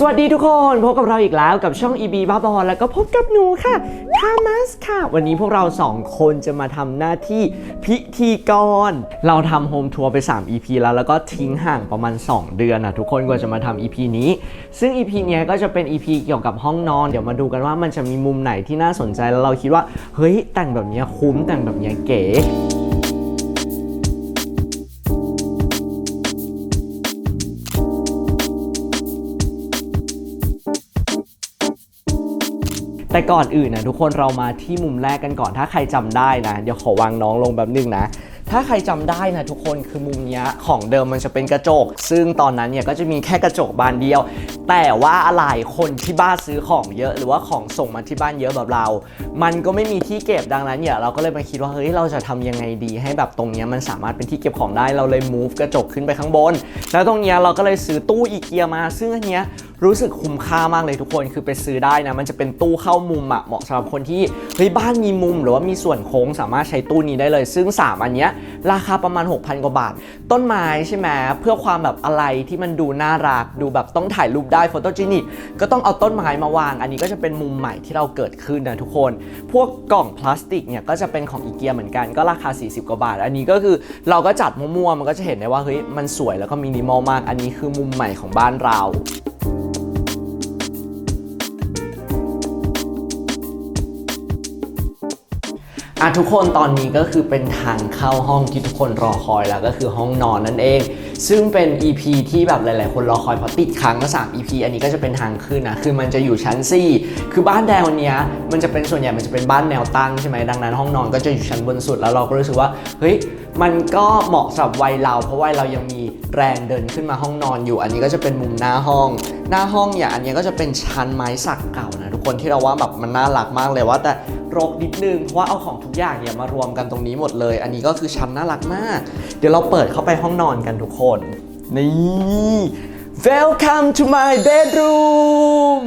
สวัสดีทุกคนพบกับเราอีกแล้วกับช่อง EB บ้าบอแล้วก็พบกับหนูค่ะทามัสค่ะ วันนี้พวกเราสองคนจะมาทำหน้าที่พิธีกร เราทำโฮมทัวร์ไป 3 EP แล้ว แล้วก็ทิ้งห่างประมาณ 2 เดือนนะทุกคนกว่าจะมาทำ EP นี้ ซึ่ง EP เนี้ยก็จะเป็น EP เกี่ยวกับห้องนอน เดี๋ยวมาดูกันว่ามันจะมีมุมไหนที่น่าสนใจแล้วเราคิดว่า เฮ้ยแต่งแบบเนี้ยคุ้มแต่งแบบเนี้ยเก๋ แต่ก่อนอื่นนะทุกคนเรามาที่มุมแรกกันก่อน ถ้าใครจำได้นะ เดี๋ยวขอวางน้องลงแบบนึงนะ ถ้าใครจำได้นะทุกคนคือมุมนี้ของเดิมมันจะเป็นกระจก ซึ่งตอนนั้นเนี่ยก็จะมีแค่กระจกบานเดียว แต่ว่าอะไรคนที่บ้านซื้อของเยอะ หรือว่าของส่งมาที่บ้านเยอะแบบเรา มันก็ไม่มีที่เก็บดังนั้นเนี่ยเราก็เลยมาคิดว่าเฮ้ยเราจะทำยังไงดีให้แบบตรงนี้มันสามารถเป็นที่เก็บของได้เราเลย move กระจกขึ้นไปข้างบน แล้วตรงนี้เราก็เลยซื้อตู้อีเกียมา ซึ่งอันเนี้ย รู้สึกคุ้มค่ามากเลยทุกคนคือไปซื้อได้นะ มันจะเป็นตู้เข้ามุมอะเหมาะสำหรับคนที่เฮ้ยบ้านมีมุมหรือว่ามีส่วนโค้งสามารถใช้ตู้นี้ได้เลย ซึ่ง 3 อันเนี้ยราคาประมาณ 6,000 กว่าบาท ต้นไม้ใช่ไหมเพื่อความแบบอะไรที่มันดูน่ารักดูแบบต้องถ่ายรูปได้โฟโตจินิกก็ต้องเอาต้นไม้มาวาง อันนี้ก็จะเป็นมุมใหม่ที่เราเกิดขึ้นนะทุกคน พวกกล่องพลาสติกเนี่ยก็จะเป็นของอีเกียเหมือนกันก็ราคา 40 กว่าบาท อันนี้ก็คือเราก็จัดมั่วๆมันก็จะเห็นได้ว่าเฮ้ยมันสวยแล้วก็มินิมอลมาก อันนี้คือมุมใหม่ของบ้านเรา อะทุกคนตอนนี้ก็คือเป็นทางเข้าห้องที่ทุกคนรอคอยแล้วก็คือห้องนอนนั่นเอง ซึ่งเป็น EP ที่แบบหลายๆ คนรอคอยเพราะติดค้างก็3 EP อันนี้ก็จะเป็นทางขึ้นนะคือมันจะอยู่ชั้น 4 คือบ้านแดงวันเนี้ยมันจะเป็นส่วนใหญ่มันจะเป็นบ้านแนวตั้งใช่ไหมดังนั้นห้องนอนก็จะอยู่ชั้นบนสุดแล้วเราก็รู้สึกว่าเฮ้ยมันก็เหมาะสำหรับวัยเรา เพราะวัยเรายังมีแรงเดินขึ้นมาห้องนอนอยู่ อันนี้ก็จะเป็นมุมหน้าห้อง หน้าห้องอย่างอันนี้ก็จะเป็นชั้นไม้สักเก่านะทุก คนที่เราว่าแบบมันน่ารักมากเลยว่าแต่รกนิดนึงเพราะว่าเอาของทุกอย่างเนี่ยมารวมกันตรงนี้หมดเลย อันนี้ก็คือชั้นน่ารักมาก เดี๋ยวเราเปิดเข้าไปห้องนอนกันทุกคนนี่ Welcome to my bedroom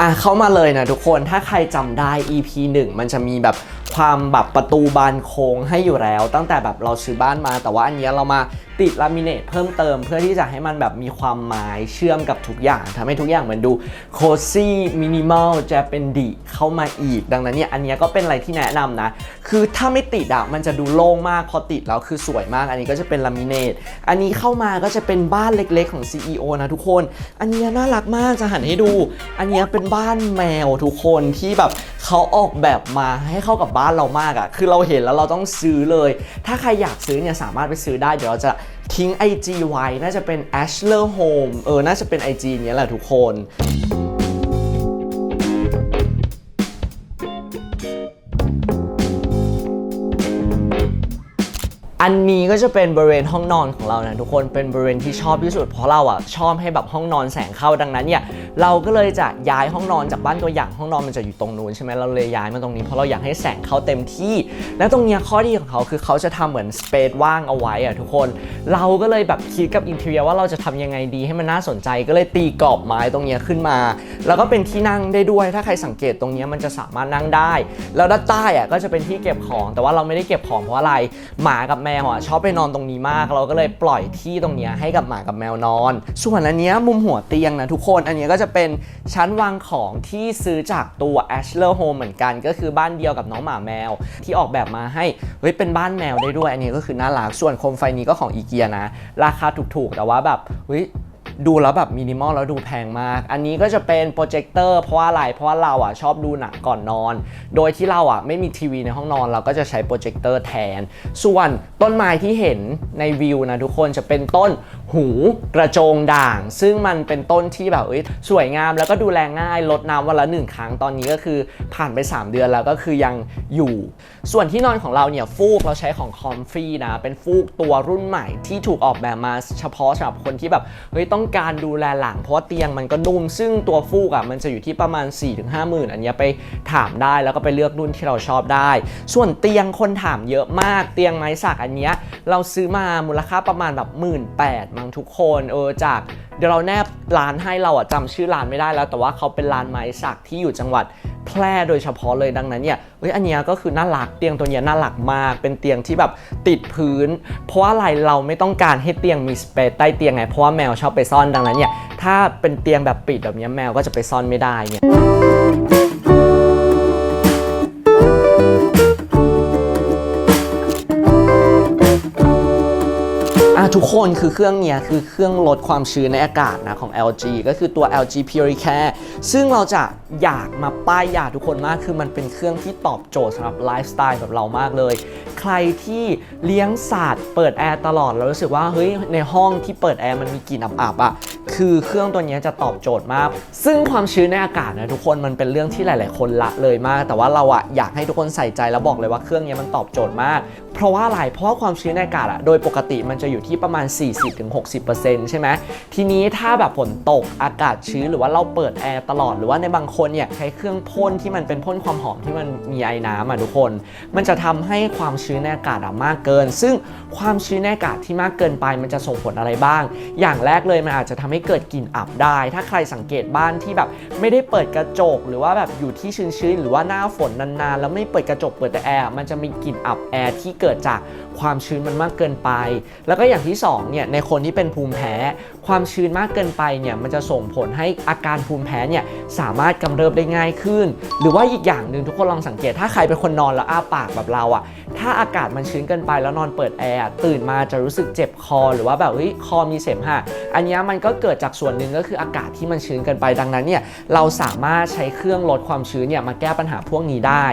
อะเข้ามาเลยนะทุกคนถ้าใครจำได้ EP 1 มันจะมีแบบ ความแบบประตูบานโค้งให้อยู่แล้ว ตั้งแต่แบบเราซื้อบ้านมา แต่ว่าอันเนี้ยเรามา ติดลามิเนตเพิ่มเติม เพื่อที่จะให้มันแบบมีความหมายเชื่อมกับทุกอย่างทำให้ทุกอย่างเหมือนดูโคซี่มินิมอลจะเป็นดีเข้ามาอีก ดังนั้นเนี่ยอันนี้ก็เป็นอะไรที่แนะนำนะ คือถ้าไม่ติดอะมันจะดูโล่งมากพอติดแล้วคือสวยมาก อันนี้ก็จะเป็นลามิเนตอันนี้เข้ามาก็จะเป็นบ้านเล็กๆของ CEO นะทุกคน อันนี้น่ารักมากจะหันให้ดู อันนี้เป็นบ้านแมวทุกคนที่แบบเขาออกแบบมาให้เข้ากับบ้านเรามากอะ่ะคือเราเห็นแล้วเราต้องซื้อเลย ถ้าใครอยากซื้อเนี่ยสามารถไปซื้อได้เดี๋ยวเราจะ ทิ้ง IG ไว้น่าจะเป็น Ashler Home เออ น่าจะเป็น IG เนี้ยแหละทุกคน อันนี้ก็จะเป็นบริเวณห้องนอนของเรานะทุกคนเป็นบริเวณที่ชอบที่สุดเพราะเราอะชอบให้แบบห้องนอนแสงเข้าดังนั้นเนี่ยเราก็เลยจะย้ายห้องนอนจากบ้านตัวอย่างห้องนอนมันจะอยู่ตรงนู้นใช่ไหมเราเลยย้ายมาตรงนี้เพราะเราอยากให้แสงเข้าเต็มที่ และตรงเนี้ยข้อดีของเขาคือเขาจะทำเหมือนสเปซว่างเอาไว้อะทุกคน เราก็เลยแบบคิดกับอินเทอร์เนียว่าเราจะทำยังไงดีให้มันน่าสนใจก็เลยตีกรอบไม้ตรงเนี้ยขึ้นมา แล้วก็เป็นที่นั่งได้ด้วย ถ้าใครสังเกตตรงเนี้ยมันจะสามารถนั่งได้ แล้วด้านใต้อะก็จะเป็นที่เก็บของ แต่ว่าเราไม่ได้เก็บของเพราะอะไรหมากับแมวอะชอบไปนอนตรงนี้มาก เราก็เลยปล่อยที่ตรงเนี้ยให้กับหมากับแมวนอน ส่วนอันเนี้ยมุมหัวเตียงนะทุกคน อันเนี้ยก็จะเป็นชั้นวางของที่ซื้อจากตัว Ashler Home เหมือนกัน ก็คือบ้านเดียวกับน้องหมาแมว ที่ออกแบบมาให้เฮ้ยเป็นบ้านแมวได้ด้วย อันนี้ก็คือน่ารักส่วนโคมไฟนี้ก็ของอีเกียนะ ราคาถูกๆ แต่ว่าแบบเฮ้ย ดูแล้วแบบมินิมอลแล้วดูแพงมาก อันนี้ก็จะเป็นโปรเจคเตอร์เพราะว่าอะไรเพราะว่าเราอะชอบดูหนังก่อนนอน โดยที่เราอะไม่มีทีวีในห้องนอน เราก็จะใช้โปรเจคเตอร์แทน ส่วนต้นไม้ที่เห็นในวิวนะทุกคนจะเป็นต้น หูกระโจงด่าง ซึ่งมันเป็นต้นที่แบบเอ้ยสวยงามแล้วก็ดูแลง่ายลดน้ำวันละหนึ่งครั้งตอนนี้ก็คือผ่านไป 3 เดือนแล้วก็คือยังอยู่ ส่วนที่นอนของเราเนี่ยฟูกเราใช้ของคอมฟี่นะ เป็นฟูกตัวรุ่นใหม่ที่ถูกออกแบบมาเฉพาะสำหรับคนที่แบบเฮ้ยต้องการดูแลหลังเพราะว่าเตียงมันก็นุ่ม ซึ่งตัวฟูกอะมันจะอยู่ที่ประมาณ 4-5หมื่นอันนี้ไปถามได้แล้วก็ไปเลือกรุ่นที่เราชอบได้ ส่วนเตียงคนถามเยอะมากเตียงไม้สักอันเนี้ยเราซื้อมามูลค่าประมาณแบบหมื่นแปดมั้งทุกคนเออจากเดี๋ยวเราแนบร้านให้เราอะจำชื่อร้านไม่ได้แล้ว แต่ว่าเขาเป็นร้านไม้สักที่อยู่จังหวัดแพร่โดยเฉพาะเลยดังนั้นเนี่ยเฮ้ยอันเนี้ยก็คือน่ารักเตียงตัวเนี้ยน่ารักมาก เป็นเตียงที่แบบติดพื้น เพราะว่าอะไรเราไม่ต้องการให้เตียงมีสเปซใต้เตียงไงเพราะว่าแมวชอบไปซ่อนดังนั้นเนี่ยถ้าเป็นเตียงแบบปิดแบบนี้แมวก็จะไปซ่อนไม่ได้เนี่ย อะทุกคนคือเครื่องเนี้ยคือเครื่องลดความชื้นในอากาศนะของ LG ก็คือตัว LG Puricare ซึ่งเราจะอยากมาป้ายยาทุกคนมากคือมันเป็นเครื่องที่ตอบโจทย์สำหรับไลฟ์สไตล์แบบเรามากเลย ใครที่เลี้ยงสัตว์เปิดแอร์ตลอดแล้วรู้สึกว่าเฮ้ยในห้องที่เปิดแอร์มันมีกลิ่นอับๆอะคือเครื่องตัวนี้จะตอบโจทย์มาก ซึ่งความชื้นในอากาศนะทุกคนมันเป็นเรื่องที่หลาย ๆ คนละเลยมาก แต่ว่าเราอะอยากให้ทุกคนใส่ใจแล้วบอกเลยว่าเครื่องเนี้ยมันตอบโจทย์มาก เพราะว่าอะไร เพราะว่าความชื้นในอากาศอะโดยปกติมันจะอยู่ที่ประมาณ 40-60%ใช่ไหมทีนี้ถ้าแบบฝนตกอากาศชื้นหรือว่าเราเปิดแอร์ตลอดหรือว่าในบางคนเนี่ยใช้เครื่องพ่นที่มันเป็นพ่นความหอมที่มันมีไอ้น้ำอะทุกคน มันจะทำให้ความชื้นในอากาศอะมากเกิน ซึ่งความชื้นในอากาศที่มากเกินไปมันจะส่งผลอะไรบ้าง อย่างแรกเลยมันอาจจะทำให้เกิดกลิ่นอับได้ ถ้าใครสังเกตบ้านที่แบบไม่ได้เปิดกระจก หรือว่าแบบอยู่ที่ชื้นๆหรือว่าหน้าฝนนานๆ แล้วไม่เปิดกระจกเปิดแต่แอร์มันจะมีกลิ่นอับแอร์ที่เกิดเกิดจากความชื้นมันมากเกินไป แล้วก็อย่างที่สองเนี่ยในคนที่เป็นภูมิแพ้ ความชื้นมากเกินไปเนี่ยมันจะส่งผลให้อาการภูมิแพ้เนี่ยสามารถกำเริบได้ง่ายขึ้น หรือว่าอีกอย่างหนึ่งทุกคนลองสังเกต ถ้าใครเป็นคนนอนแล้วอ้าปากแบบเราอะถ้าอากาศมันชื้นเกินไปแล้วนอนเปิดแอร์ตื่นมาจะรู้สึกเจ็บคอ หรือว่าแบบเฮ้ยคอมีเสมหะอันนี้มันก็เกิดจากส่วนหนึ่งก็คืออากาศที่มันชื้นเกินไปดังนั้นเนี่ยเราสามารถใช้เครื่องลดความชื้นเนี่ยมาแก้ปัญหาพวกนี้ได้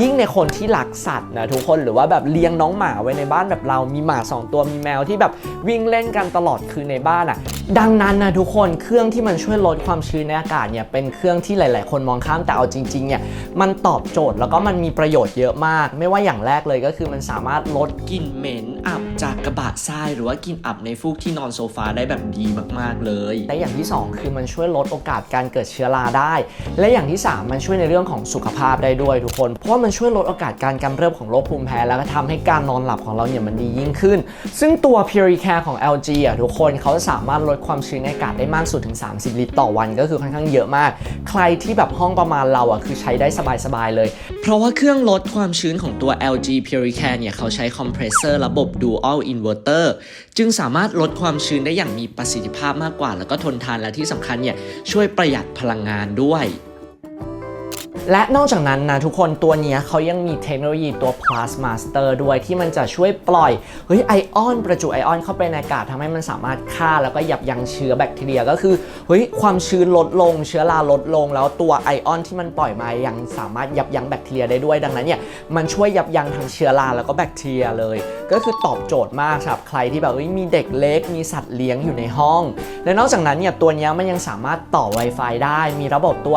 ยิ่งในคนที่รักสัตว์นะทุกคนหรือว่าแบบเลี้ยงน้องหมาไว้ในบ้านแบบเรามีหมาสองตัวมีแมวที่แบบวิ่งเล่นกันตลอดคืนในบ้านอะ ดังนั้นนะทุกคนเครื่องที่มันช่วยลดความชื้นในอากาศเนี่ยเป็นเครื่องที่หลาย ๆ คนมองข้ามแต่เอาจริง ๆ เนี่ยมันตอบโจทย์แล้วก็มันมีประโยชน์เยอะมาก ไม่ว่าอย่างแรกเลยก็คือมันสามารถลดกลิ่นเหม็นอับจากกระบะทรายหรือว่ากลิ่นอับในฟูกที่นอนโซฟาได้แบบดีมาก ๆ เลย และอย่างที่สองคือมันช่วยลดโอกาสการเกิดเชื้อราได้ และอย่างที่สามมันช่วยในเรื่องของสุขภาพได้ด้วยทุกคน เพราะว่ามันช่วยลดโอกาสการกำเริบของโรคภูมิแพ้แล้วก็ทำให้การนอนหลับของเราเนี่ยมันดียิ่งขึ้น ซึ่งตัว Puricare ของ LG อะทุกคนเขาสามารถลดความชื้นในอากาศได้มากสุดถึง 30 ลิตรต่อวัน ก็คือค่อนข้างเยอะมาก ใครที่แบบห้องประมาณเราอะคือใช้ได้สบายๆเลย เพราะว่าเครื่องลดความชื้นของตัว LG Puricare เนี่ยเขาใช้คอมเพรสเซอร์ระบบ Dual Inverter จึงสามารถลดความชื้นได้อย่างมีประสิทธิภาพมากกว่า แล้วก็ทนทานและที่สำคัญเนี่ยช่วยประหยัดพลังงานด้วย และนอกจากนั้นนะทุกคนตัวนี้เขายังมีเทคโนโลยีตัว Plus Master ด้วยที่มันจะช่วยปล่อยเฮ้ยไอออนประจุไอออนเข้าไปในอากาศทำให้มันสามารถฆ่าแล้วก็ยับยั้งเชื้อแบคทีเรียก็คือเฮ้ยความชื้นลดลง เชื้อราลดลง แล้วตัวไอออนที่มันปล่อยมายังสามารถยับยั้งแบคทีเรียได้ด้วยดังนั้นเนี่ยมันช่วยยับยั้งทั้งเชื้อราแล้วก็แบคทีเรียเลย ก็คือตอบโจทย์มากสำหรับใครที่แบบมีเด็กเล็กมีสัตว์เลี้ยงอยู่ในห้อง และนอกจากนั้นเนี่ยตัวนี้มันยังสามารถต่อ Wi-Fi ได้มีระบบตัว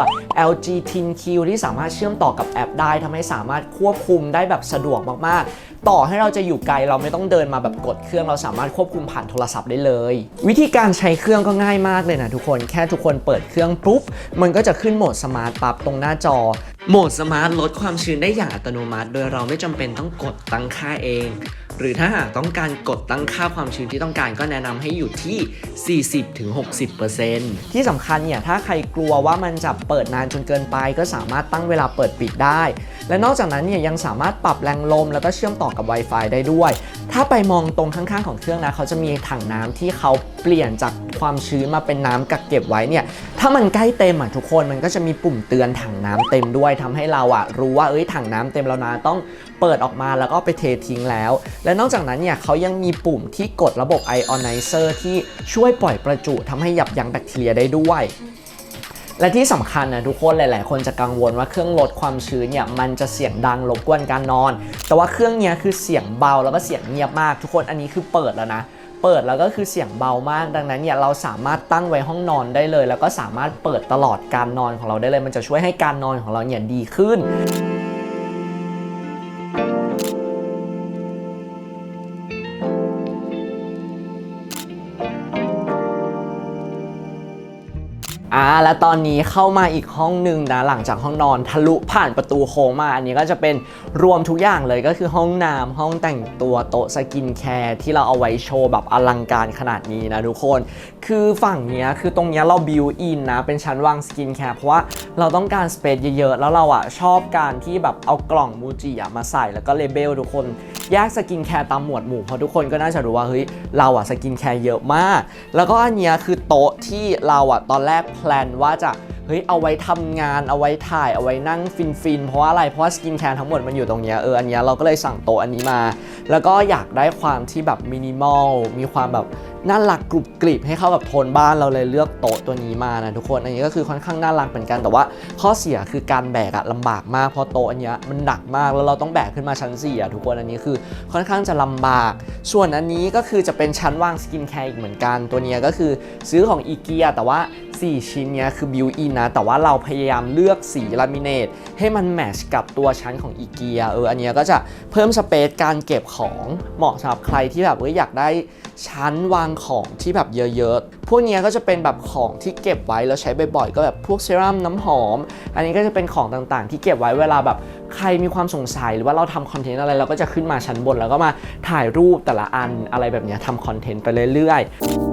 LG ThinQ ที่สามารถเชื่อมต่อกับแอปได้ทำให้สามารถควบคุมได้แบบสะดวกมากๆ ต่อให้เราจะอยู่ไกลเราไม่ต้องเดินมาแบบกดเครื่องเราสามารถควบคุมผ่านโทรศัพท์ได้เลย วิธีการใช้เครื่องก็ง่ายมากเลยนะทุกคนแค่ทุกคนเปิดเครื่องปุ๊บมันก็จะขึ้นโหมดสมาร์ทปั๊บตรงหน้าจอโหมดสมาร์ทลดความชื้นได้อย่างอัตโนมัติ โดยเราไม่จำเป็นต้องกดตั้งค่าเอง หรือถ้าหากต้องการกดตั้งค่าความชื้นที่ต้องการก็แนะนำให้อยู่ที่ 40-60%ที่สำคัญเนี่ยถ้าใครกลัวว่ามันจะเปิดนานจนเกินไป ก็สามารถตั้งเวลาเปิดปิดได้ และนอกจากนั้นเนี่ยยังสามารถปรับแรงลม แล้วก็เชื่อมต่อกับ Wi-Fi ได้ด้วย ถ้าไปมองตรงข้างๆของเครื่องนะเขาจะมีถังน้ำที่เขา เปลี่ยนจากความชื้นมาเป็นน้ำกักเก็บไว้เนี่ยถ้ามันใกล้เต็มอะทุกคนมันก็จะมีปุ่มเตือนถังน้ำเต็มด้วยทำให้เราอะรู้ว่าเอ้ยถังน้ำเต็มแล้วนะต้องเปิดออกมาแล้วก็ไปเททิ้งแล้ว และนอกจากนั้นเนี่ยเขายังมีปุ่มที่กดระบบ Ionizer ที่ช่วยปล่อยประจุทำให้ยับยั้งแบคทีเรียได้ด้วยและที่สำคัญนะทุกคนหลาย ๆ คนจะกังวลว่าเครื่องลดความชื้นเนี่ยมันจะเสียงดังรบกวนการนอน แต่ว่าเครื่องเนี้ยคือเสียงเบาแล้วก็เสียงเงียบมากทุกคนอันนี้คือเปิดแล้วนะ เปิดแล้วก็คือเสียงเบามาก ดังนั้นเนี่ยเราสามารถตั้งไว้ห้องนอนได้เลย แล้วก็สามารถเปิดตลอดการนอนของเราได้เลย มันจะช่วยให้การนอนของเราเนี่ยดีขึ้น อ่าและตอนนี้เข้ามาอีกห้องหนึ่งนะหลังจากห้องนอนทะลุผ่านประตูโค้งมาอันนี้ก็จะเป็นรวมทุกอย่างเลยก็คือห้องน้ำห้องแต่งตัวโต๊ะสกินแคร์ที่เราเอาไว้โชว์แบบอลังการขนาดนี้นะทุกคน คือฝั่งนี้คือตรงนี้เราบิวอินนะเป็นชั้นวางสกินแคร์เพราะว่าเราต้องการสเปซเยอะๆ แล้วเราอะชอบการที่แบบเอากล่องมูจิมาใส่แล้วก็เลเบลทุกคน แยกสกินแคร์ตามหมวดหมู่เพราะทุกคนก็น่าจะรู้ว่าเฮ้ยเราอะสกินแคร์เยอะมาก แล้วก็อันเนี้ยคือโต๊ะที่เราอะตอนแรกแพลนว่าจะเฮ้ยเอาไว้ทำงานเอาไว้ถ่ายเอาไว้นั่งฟินฟินๆเพราะว่าอะไรเพราะว่าสกินแคร์ทั้งหมดมันอยู่ตรงเนี้ยเอออันเนี้ยเราก็เลยสั่งโต๊ะอันนี้มา แล้วก็อยากได้ความที่แบบมินิมอลมีความแบบน่ารักกรุบกริบให้เข้ากับโทนบ้านเราเลยเลือกโต๊ะตัวนี้มานะทุกคนอันนี้ก็คือค่อนข้างน่ารักเหมือนกันแต่ว่าข้อเสียคือการแบกอะลำบากมากเพราะโต๊ะอันเนี้ยมันหนักมากแล้วเราต้องแบกขึ้นมาชั้น4อะทุกคนอันนี้คือค่อนข้างจะลำบาก ส่วนอันนี้ก็คือจะเป็นชั้นวางสกินแคร์อีกเหมือนกัน ตัวนี้ก็คือซื้อของอีเกียแต่ว่า 4 ชิ้นเนี้ยคือบิวอินนะ แต่ว่าเราพยายามเลือกสีลามิเนตให้มันแมชกับตัวชั้นของอีเกียเอออันเนี้ยก็จะเพิ่มสเปซการเก็บของเหมาะสำหรับใครที่แบบเอ้ยอยากได้ชั้นวางของที่แบบเยอะๆ พวกเนี้ยก็จะเป็นแบบของที่เก็บไว้แล้วใช้บ่อยๆ ก็แบบพวกเซรั่มน้ำหอม อันนี้ก็จะเป็นของต่างๆ ที่เก็บไว้เวลาแบบใครมีความสงสัยหรือว่าเราทำคอนเทนต์อะไรเราก็จะขึ้นมาชั้นบนแล้วก็มาถ่ายรูปแต่ละอันอะไรแบบเนี้ยทำคอนเทนต์ไปเรื่อยๆ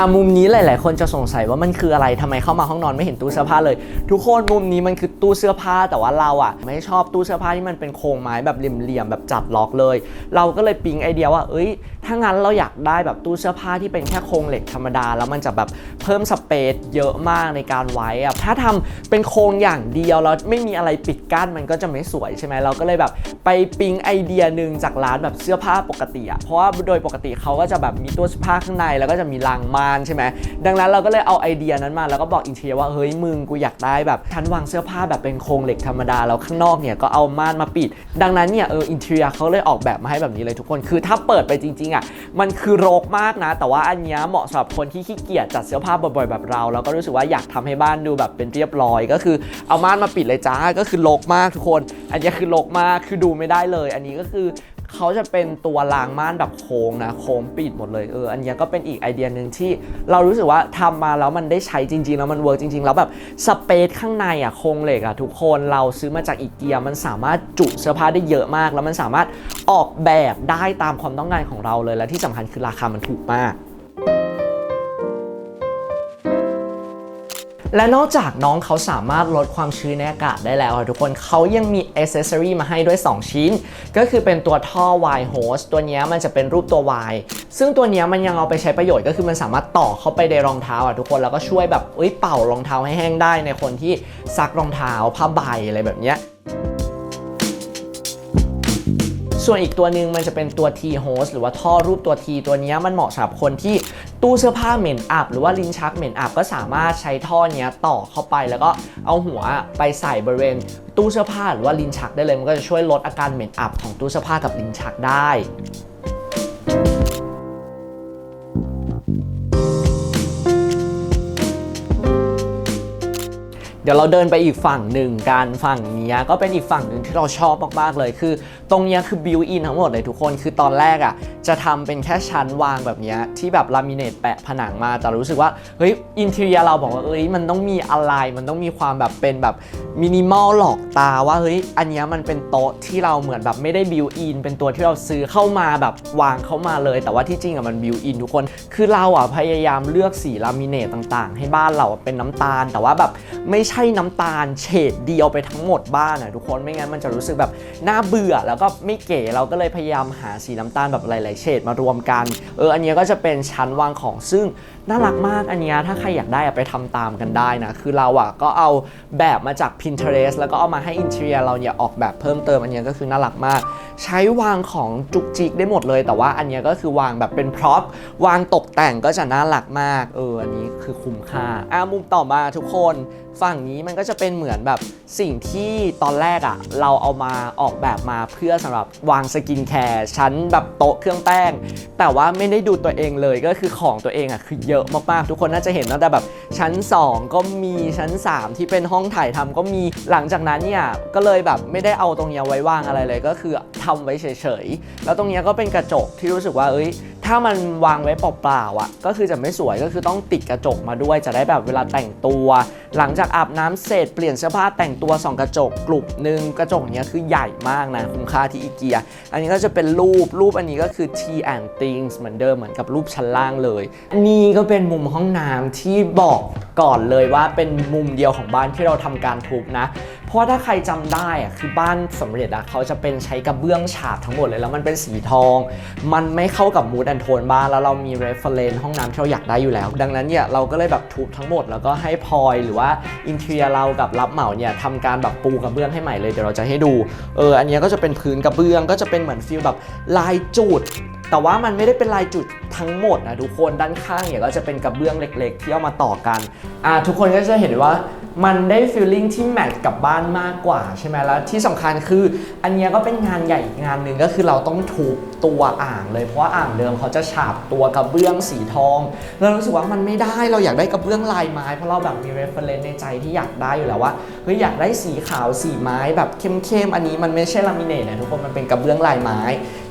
อ่ามุมนี้หลาย ๆ คนจะสงสัยว่ามันคืออะไรทำไมเข้ามาห้องนอนไม่เห็นตู้เสื้อผ้าเลย ทุกคนมุมนี้มันคือตู้เสื้อผ้าแต่ว่าเราอะ ไม่ชอบตู้เสื้อผ้าที่มันเป็นโครงไม้แบบเหลี่ยมๆแบบจัดล็อกเลย เราก็เลยปิ๊งไอเดียว่า เอ้ย ถ้างั้นเราอยากได้แบบตู้เสื้อผ้าที่เป็นแค่โครงเหล็กธรรมดา แล้วมันจะแบบเพิ่มสเปซเยอะมากในการไว้อะถ้าทำเป็นโครงอย่างเดียวแล้วไม่มีอะไรปิดกั้นมันก็จะไม่สวยใช่ไหมเราก็เลยแบบไปปิ๊งไอเดียหนึ่งจากร้านแบบเสื้อผ้าปกติอะเพราะว่าโดยปกติเขาก็จะแบบมีตู้เสื้อผ้าข้างในแล้วก็จะมีรางม่านใช่ไหมดังนั้นเราก็เลยเอาไอเดียนั้นมาแล้วก็บอกอินเทียว่าเฮ้ยมึงกูอยากได้แบบชั้นวางเสื้อผ้าแบบเป็นโครงเหล็กธรรมดาแล้วข้างนอกเนี่ยก็เอาม่านมาปิด ดังนั้นเนี่ยเอออินเทียเขาเลยออกแบบมาให้แบบนี้เลยทุกคนคือถ้าเปิดไปจริงๆอะมันคือรกมากนะ แต่ว่าอันเนี้ยเหมาะสำหรับคนที่ขี้เกียจจัดเสื้อผ้าบ่อยๆแบบเราแล้วก็รู้สึกว่าอยากทำให้บ้านดูแบบเป็นเรียบร้อย ก็คือเอาม่านมาปิดเลยจ้าก็คือรกมากทุกคน อันนี้คือรกมากคือดูไม่ได้เลย อันนี้ก็คือ เขาจะเป็นตัวรางม่านแบบโค้งนะโค้งปิดหมดเลยเอออันนี้ก็เป็นอีกไอเดียหนึ่งที่เรารู้สึกว่าทำมาแล้วมันได้ใช้จริง ๆ แล้วมันเวิร์กจริง ๆ แล้วแบบสเปซข้างในอะโครงเหล็กอะทุกคนเราซื้อมาจากอีเกียมันสามารถจุเสื้อผ้าได้เยอะมาก แล้วมันสามารถออกแบบได้ตามความต้องการของเราเลยและที่สำคัญคือราคามันถูกมาก และนอกจากน้องเขาสามารถลดความชื้นในอากาศได้แล้วอะทุกคนเขายังมีอ c เซ s ซอรีมาให้ด้วย 2 ชิ้น ก็คือเป็นตัวท่อ Y hose ตัวนี้มันจะเป็นรูปตัว Y ซึ่งตัวนี้มันยังเอาไปใช้ประโยชน์ก็คือมันสามารถต่อเข้าไปในรองเท้าอะทุกคนแล้วก็ช่วยแบบเอ้ยเป่ารองเท้าให้แห้งได้ในคนที่ซักรองเท้าผ้าใบอะไรแบบเนี้ย ส่วนอีกตัวหนึ่งมันจะเป็นตัว T host หรือว่าท่อรูปตัว T ตัวนี้มันเหมาะสำหรับคนที่ตู้เสื้อผ้าเหม็นอับหรือว่าลิ้นชักเหม็นอับก็สามารถใช้ท่อเนี้ยต่อเข้าไป แล้วก็เอาหัวไปใส่บริเวณตู้เสื้อผ้าหรือว่าลิ้นชักได้เลยมันก็จะช่วยลดอาการเหม็นอับของตู้เสื้อผ้ากับลิ้นชักได้ ดี๋ยวเราเดินไปอีกฝั่งหนึ่งกันฝั่งนี้ก็เป็นอีกฝั่งหนึ่งที่เราชอบมากๆเลยคือ ตรงนี้คือบิวอินทั้งหมดเลยทุกคนคือตอนแรกอะ่ะจะทำเป็นแค่ชั้นวางแบบนี้ที่แบบลามิเนตแปะผนังมาแต่รู้สึกว่าเฮ้ยอินเท i รียเราบอกว่าเอ้ยมันต้องมีอะไรมันต้องมีความแบบเป็นแบบมินิมอลหลอกตาว่าเฮ้ยอันนี้มันเป็นโต๊ะที่เราเหมือนแบบไม่ได้บิวอินเป็นตัวที่เราซื้อเข้ามาแบบวางเข้ามาเลย แต่ว่าที่จริงอะมันบิวอินทุกคน คือเราอะพยายามเลือกสีลามิเนตต่าง ๆ ให้บ้านเราเป็นน้ำตาล แต่ว่าแบบไม่ใช่น้ำตาลเฉดเดียวไปทั้งหมดบ้านอะทุกคนไม่งั้นมันจะรู้สึกแบบน่าเบื่อแล้วก็ไม่เก๋เราก็เลยพยายามหาสีน้ำตาลแบบหลายๆเฉดมารวมกันเอออันนี้ก็จะเป็นชั้นวางของซึ่ง น่ารักมากอันนี้ถ้าใครอยากได้ไปทำตามกันได้นะ คือเราอะก็เอาแบบมาจาก Pinterest แล้วก็เอามาให้อินเทียเราเนี่ยออกแบบเพิ่มเติมอันนี้ก็คือน่ารักมาก ใช้วางของจุกจิกได้หมดเลย แต่ว่าอันนี้ก็คือวางแบบเป็นพร็อพวางตกแต่งก็จะน่ารักมากเอออันนี้คือคุ้มค่าอะมุมต่อมาทุกคนฝั่งนี้มันก็จะเป็นเหมือนแบบสิ่งที่ตอนแรกอะ่ะเราเอามาออกแบบมาเพื่อสำหรับวางสกินแคร์ชั้นแบบโต๊ะเครื่องแป้ง แต่ว่าไม่ได้ดูตัวเองเลยก็คือของตัวเองอะ่ะคือเยอะมากๆ ทุกคนน่าจะเห็นตั้งแต่แบบชั้น 2 ก็มีชั้น 3 ที่เป็นห้องถ่ายทำก็มีหลังจากนั้นเนี่ยก็เลยแบบไม่ได้เอาตรงเนี้ยไว้ว่างอะไรเลย ก็คือทำไว้เฉยๆแล้วตรงเนี้ยก็เป็นกระจกที่รู้สึกว่าเอ้ย ถ้ามันวางไว้เปล่าๆอะก็คือจะไม่สวยก็คือต้องติดกระจกมาด้วยจะได้แบบเวลาแต่งตัว หลังจากอาบน้ำเสร็จเปลี่ยนเสื้อผ้าแต่งตัวส่องกระจกกลุ่มหนึ่งกระจกเนี้ยคือใหญ่มากนะคุ้มค่าที่อีเกีย อันนี้ก็จะเป็นรูปรูปอันนี้ก็คือ T and Things เหมือนเดิมเหมือนกับรูปชั้นล่างเลย นี่ก็เป็นมุมห้องน้ำที่บอกก่อนเลยว่าเป็นมุมเดียวของบ้านที่เราทำการทุบนะ เพราะถ้าใครจำได้อะคือบ้านสำเร็จอะเขาจะเป็นใช้กระเบื้องฉาบทั้งหมดเลยแล้วมันเป็นสีทอง มันไม่เข้ากับมูดแอนโทนบ้านแล้วเรามี reference ห้องน้ำที่เราอยากได้อยู่แล้ว ดังนั้นเนี่ยเราก็เลยแบบทุบทั้งหมดแล้วก็ให้พลอยหรือว่าอินเท i รียเรากับรับเหมาเนี่ยทำการแบบปูกระเบื้องให้ใหม่เลยเดี๋ยวเราจะให้ดูเอออันนี้ก็จะเป็นพื้นกระเบื้องก็จะเป็นเหมือนฟิลแบบลายจุดแต่ว่ามันไม่ได้เป็นลายจุดทั้งหมดนะทุกคนด้านข้างเนี่ยก็จะเป็นกระเบื้องเล็ก ๆ ที่เอามาต่อกันอ่าทุกคนก็จะเห็นว่า มันได้ฟีลลิ่งที่แมทกับบ้านมากกว่าใช่ไหมแล้วที่สำคัญคือ อันนี้ก็เป็นงานใหญ่อีกงานหนึ่งก็คือเราต้องทุบตัวอ่างเลยเพราะว่าอ่างเดิมเขาจะฉาบตัวกระเบื้องสีทองแล้วรู้สึกว่ามันไม่ได้เราอยากได้กระเบื้องลายไม้เพราะเราแบบมี reference ในใจที่อยากได้อยู่แล้วว่าเฮ้ยอยากได้สีขาวสีไม้แบบเข้มๆอันนี้มันไม่ใช่ลามิเนตนะทุกคนมันเป็นกระเบื้องลายไม้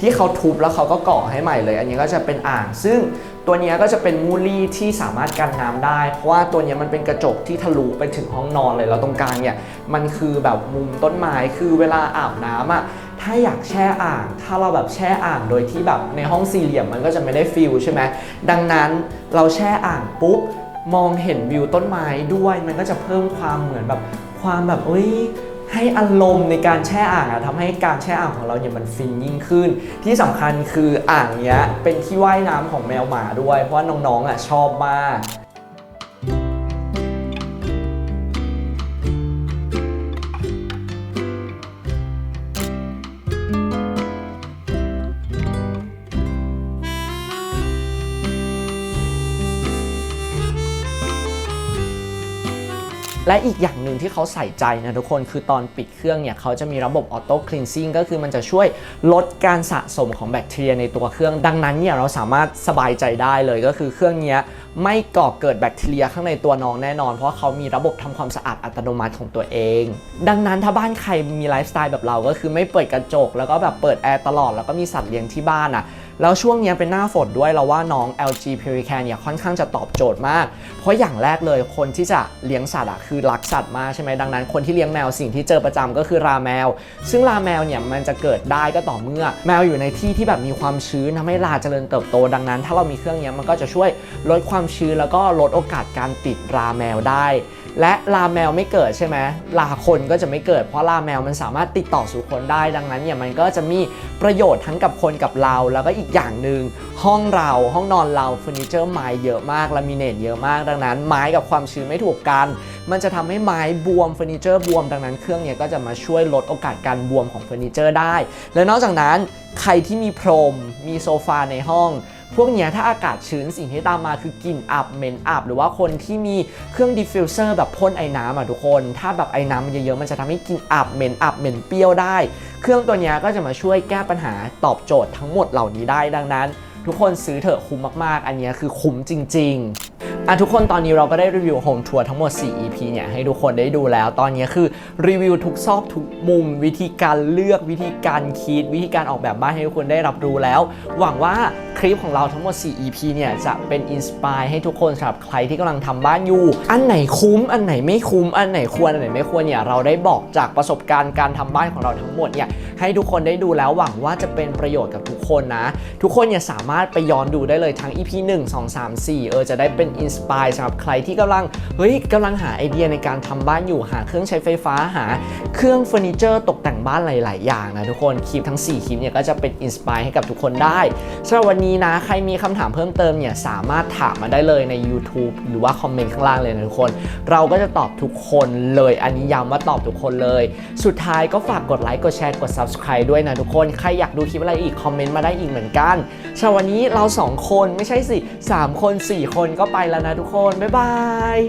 ที่เขาทุบแล้วเขาก็ก่อให้ใหม่เลย อันนี้ก็จะเป็นอ่างซึ่ง ตัวนี้ก็จะเป็นมูลี่ที่สามารถกันน้ำได้ เพราะว่าตัวนี้มันเป็นกระจกที่ทะลุไปถึงห้องนอนเลยแล้วตรงกลางเนี่ยมันคือแบบมุมต้นไม้คือเวลาอาบน้ำอะถ้าอยากแช่อ่าง ถ้าเราแบบแช่อ่างโดยที่แบบในห้องสี่เหลี่ยมมันก็จะไม่ได้ฟิลใช่ไหมดังนั้นเราแช่อ่างปุ๊บมองเห็นวิวต้นไม้ด้วยมันก็จะเพิ่มความเหมือนแบบความแบบเอ้ย ให้อารมณ์ในการแช่อ่างอะทำให้การแช่อ่างของเราเนี่ยมันฟินยิ่งขึ้น ที่สำคัญคืออ่างเนี้ยเป็นที่ว่ายน้ำของแมวหมาด้วย เพราะว่าน้องๆอะชอบมากและอีกอย่าง งที่เขาใส่ใจนะทุกคนคือตอนปิดเครื่องเนี่ยเขาจะมีระบบออโต้คลีนซิ่งก็คือมันจะช่วยลดการสะสมของแบคทีเรียในตัวเครื่อง ดังนั้นเนี่ยเราสามารถสบายใจได้เลยก็คือเครื่องเนี้ยไม่ก่อเกิดแบคทีเรียข้างในตัวน้องแน่นอน เพราะเขามีระบบทำความสะอาดอัตโนมัติของตัวเอง ดังนั้นถ้าบ้านใครมีไลฟ์สไตล์แบบเราก็คือไม่เปิดกระจก แล้วก็แบบเปิดแอร์ตลอดแล้วก็มีสัตว์เลี้ยงที่บ้านอะ แล้วช่วงนี้เป็นหน้าฝนด้วยเราว่าน้อง LG Pelican เนี่ยค่อนข้างจะตอบโจทย์มาก เพราะอย่างแรกเลยคนที่จะเลี้ยงสัตว์อะคือรักสัตว์มากใช่ไหมดังนั้น คนที่เลี้ยงแมวสิ่งที่เจอประจำก็คือราแมว ซึ่งราแมวเนี่ยมันจะเกิดได้ก็ต่อเมื่อ แมวอยู่ในที่ที่แบบมีความชื้นทำให้ราเจริญเติบโตดังนั้น ถ้าเรามีเครื่องนี้มันก็จะช่วยลดความชื้นแล้วก็ลดโอกาสการติดราแมวได้ และลาแมวไม่เกิดใช่ไหมลาคนก็จะไม่เกิด เพราะลาแมวมันสามารถติดต่อสู่คนได้ดังนั้นเนี่ยมันก็จะมีประโยชน์ทั้งกับคนกับเรา แล้วก็อีกอย่างหนึ่งห้องเราห้องนอนเราเฟอร์นิเจอร์ไม้เยอะมากลามิเนตเยอะมาก ดังนั้น ไม้กับความชื้นไม่ถูกกัน มันจะทำให้ไม้บวมเฟอร์นิเจอร์บวม ดังนั้นเครื่องเนี่ยก็จะมาช่วยลดโอกาสการบวมของเฟอร์นิเจอร์ได้ และนอกจากนั้นใครที่มีพรมมีโซฟาในห้อง พวกเนี้ยถ้าอากาศชื้นสิ่งที่ตามมาคือกลิ่นอับเหม็นอับ หรือว่าคนที่มีเครื่องดิฟฟิวเซอร์แบบพ่นไอ้น้ำอะทุกคน ถ้าแบบไอ้น้ำมันเยอะๆมันจะทำให้กลิ่นอับเหม็นอับเหม็นเปรี้ยวได้ เครื่องตัวเนี้ยก็จะมาช่วยแก้ปัญหาตอบโจทย์ทั้งหมดเหล่านี้ได้ดังนั้น ทุกคนซื้อเถอะคุ้มมากๆ อันนี้คือคุ้มจริง ๆ อะทุกคนตอนนี้เราก็ได้รีวิวโฮมทัวร์ทั้งหมด 4 EP เนี่ยให้ทุกคนได้ดูแล้ว ตอนนี้คือรีวิวทุกซอกทุกมุม วิธีการเลือกวิธีการคิด วิธีการออกแบบบ้านให้ทุกคนได้รับรู้แล้ว หวังว่าคลิปของเราทั้งหมด 4 EP เนี่ยจะเป็นอินสปายให้ทุกคนสำหรับใครที่กำลังทำบ้านอยู่ อันไหนคุ้ม อันไหนไม่คุ้ม อันไหนควร อันไหนไม่ควรเนี่ยเราได้บอกจากประสบการณ์การทำบ้านของเราทั้งหมดเนี่ยให้ทุกคนได้ดูแล้วหวังว่าจะเป็นประโยชน์กับทุกคนนะ ทุกคนเนี่ยสามารถไปย้อนดูได้เลยทั้ง EP 1 2 3 4เออจะได้เป็นอินสปายสำหรับใครที่กำลังเฮ้ยกำลังหาไอเดียในการทำบ้านอยู่หาเครื่องใช้ไฟฟ้าหา เครื่องเฟอร์นิเจอร์ตกแต่งบ้านหลาย ๆ อย่างนะทุกคนคลิปทั้ง 4 คลิปเนี่ยก็จะเป็นอินสปายให้กับทุกคนได้สำหรับวันนี้นะใครมีคำถามเพิ่มเติมเนี่ยสามารถถามมาได้เลยใน YouTube หรือว่าคอมเมนต์ข้างล่างเลยนะทุกคน เราก็จะตอบทุกคนเลยอันนี้ย้ำว่าตอบทุกคนเลย สุดท้ายก็ฝากกดไลค์กดแชร์กด Subscribe ด้วยนะทุกคนใครอยากดูคลิปอะไรอีกคอมเมนต์มาได้อีกเหมือนกันสำหรับวันนี้เราสองคนไม่ใช่สิสามคนสี่คนก็ไปไปแล้วนะทุกคน บ๊ายบาย